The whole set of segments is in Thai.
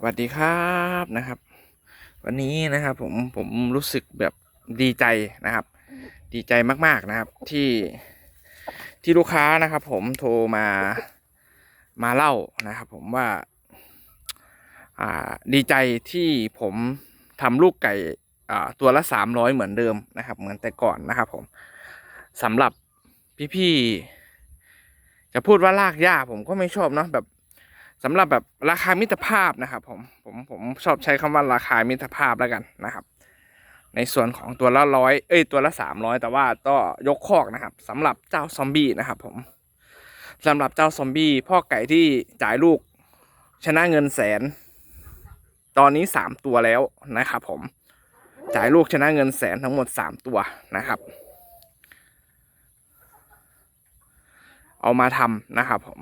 สวัสดีครับนะครับ วันนี้นะครับผมผมรู้สึกแบบดีใจนะครับ ดีใจมากๆนะครับที่ที่ลูกค้านะครับ ผมโทรมามาเล่านะครับ ผมว่าอ่าดีใจที่ผมทำลูกไก่อ่าตัวละสามร้อยเหมือนเดิมนะครับ เหมือนแต่ก่อนนะครับ ผมสำหรับพี่ๆจะพูดว่าลากหญ้าผมก็ไม่ชอบเนาะแบบ สำหรับแบบราคามิตรภาพนะครับผมผมผมชอบใช้คำว่าราคามิตรภาพแล้วกันนะครับ ในส่วนของตัวละร้อยเอ้ยตัวละสามร้อยแต่ว่าก็ยกคอกนะครับสำหรับเจ้าซอมบี้นะครับผมสำหรับเจ้าซอมบี้พ่อไก่ที่จ่ายลูกชนะเงินแสน ตอนนี้สามตัวแล้วนะครับผมจ่ายลูกชนะเงินแสนทั้งหมดสามตัวนะครับ เอามาทำนะครับผม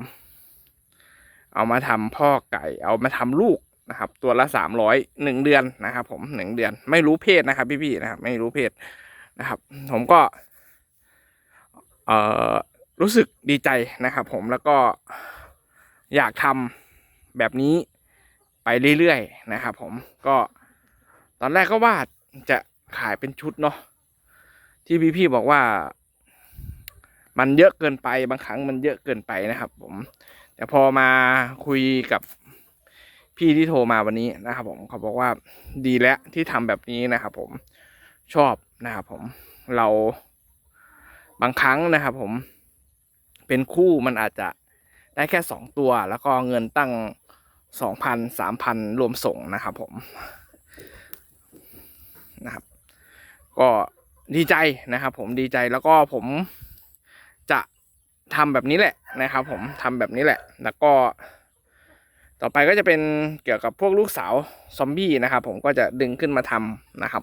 เอามาทำพ่อไก่ เอามาทำลูกนะครับ ตัวละสามร้อยหนึ่งเดือนนะครับ ผมหนึ่งเดือน ไม่รู้เพศนะครับพี่ๆนะครับ ไม่รู้เพศนะครับ ผมก็ เอ่อรู้สึกดีใจนะครับ ผมแล้วก็อยากทำแบบนี้ไปเรื่อยๆนะครับ ผมก็ตอนแรกก็ว่าจะขายเป็นชุดเนาะที่พี่ๆบอกว่า มันเยอะเกินไปบางครั้งมันเยอะเกินไปนะครับ ผม แต่พอมาคุยกับพี่ที่โทรมาวันนี้นะครับ ผมเขาบอกว่าดีแล้วที่ทำแบบนี้นะครับ ผมชอบนะครับผมเราบางครั้งนะครับ ผมเป็นคู่มันอาจจะได้แค่สองตัว แล้วก็เงินตั้งสองพันสามพันรวมส่งนะครับ ผมนะครับ ก็ดีใจนะครับ ผมดีใจแล้วก็ผมจะทำแบบนี้แหละ นะครับ ผมทำแบบนี้แหละ แล้วก็ ต่อไปก็จะเป็นเกี่ยวกับพวกลูกสาวซอมบี้นะครับ ผมก็จะดึงขึ้นมาทำนะครับ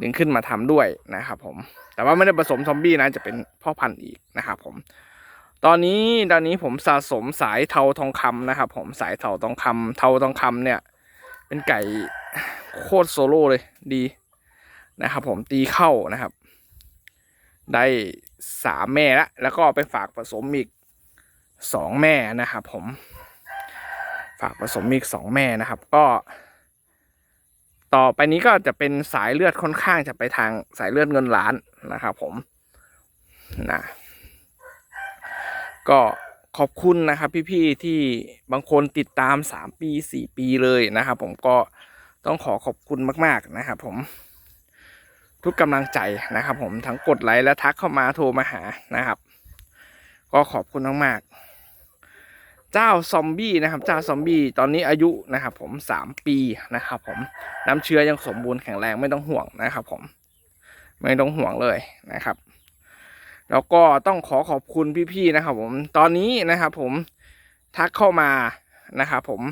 ดึงขึ้นมาทำด้วยนะครับ ผม แต่ว่าไม่ได้ผสมซอมบี้นะจะเป็นพ่อพันธุ์อีกนะครับ ผม ตอนนี้ตอนนี้ผมสะสมสายเทาทองคำนะครับ ผมสายเทาทองคำเทาทองคำเนี่ย เป็นไก่โคตรโซโล่เลยดีนะครับผมตีเข้านะครับ ได้สามแม่ละแล้วก็ไปฝากผสมอีก สองแม่นะครับผม ฝากผสมอีกสองแม่นะครับ ก็ ต่อไปนี้ก็จะเป็นสายเลือดค่อนข้างจะไปทางสายเลือดเงินล้านนะครับผมนะก็ขอบคุณนะครับพี่ๆที่บางคนติดตามสามปีสี่ปีเลยนะครับ ผมก็ต้องขอขอบคุณมาก ๆนะครับผมทุกกำลังใจนะครับ ผมทั้งกดไลค์และทักเข้ามาโทรมาหานะครับ ก็ขอบคุณมากๆ เจ้าซอมบี้นะครับ เจ้าซอมบี้ตอนนี้อายุนะครับผมสามปีนะครับผมน้ำเชื้อยังสมบูรณ์แข็งแรงไม่ต้องห่วงนะครับผมไม่ต้องห่วงเลยนะครับ แล้วก็ต้องขอขอบคุณพี่ๆนะครับ ผมตอนนี้นะครับผมทักเข้ามานะครับผม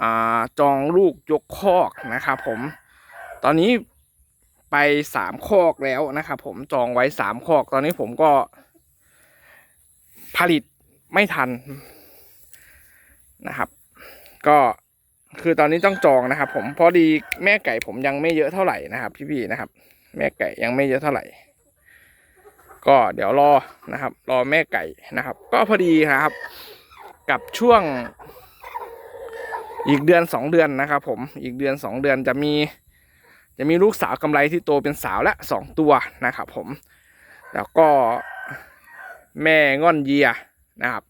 อจองลูกยกคอกนะครับผมตอนนี้ไปสามคอกแล้วนะครับผมจองไว้สามคอก ตอนนี้ผมก็ผลิตไม่ทัน นะครับ ก็คือตอนนี้ต้องจองนะครับ ผมพอดีแม่ไก่ผมยังไม่เยอะเท่าไหร่นะครับ พี่ๆนะครับ แม่ไก่ยังไม่เยอะเท่าไหร่ ก็เดี๋ยวรอนะครับ รอแม่ไก่นะครับ ก็พอดีครับ กับช่วง อีกเดือนสองเดือนนะครับ ผมอีกเดือนสองเดือนจะมี จะมีลูกสาวกำไรที่โตเป็นสาวละสองตัวนะครับ ผม แล้วก็แม่ง่อนเยียนะครับ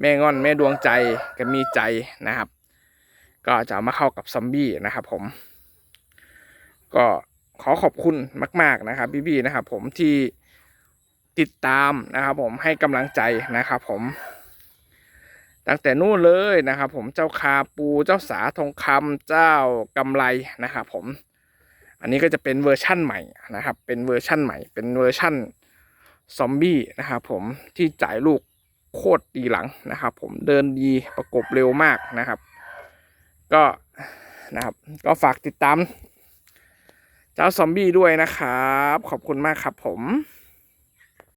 แม่งอนแม่ดวงใจกับมีใจนะครับ ก็จะามาเข้ากับซอมบี้นะครับ ผม ก็ขอขอบคุณมาก ๆนะครับพี่ๆนะครับ ผมที่ติดตามนะครับ ผมให้กำลังใจนะครับ ผมตั้งแต่นู่นเลยนะครับ ผมเจ้าคาปูเจ้าสาทองคำเจ้ากำไรนะครับ ผม อันนี้ก็จะเป็นเวอร์ชั่นใหม่นะครับ เป็นเวอร์ชั่นใหม่ เป็นเวอร์ชั่นซอมบี้นะครับ ผมที่จ่ายลูก โคตรดีหลังนะครับ ผมเดินดีประกบเร็วมากนะครับ ก็นะครับ ก็ฝากติดตาม เจ้าซอมบี้ด้วยนะครับ ขอบคุณมากครับผม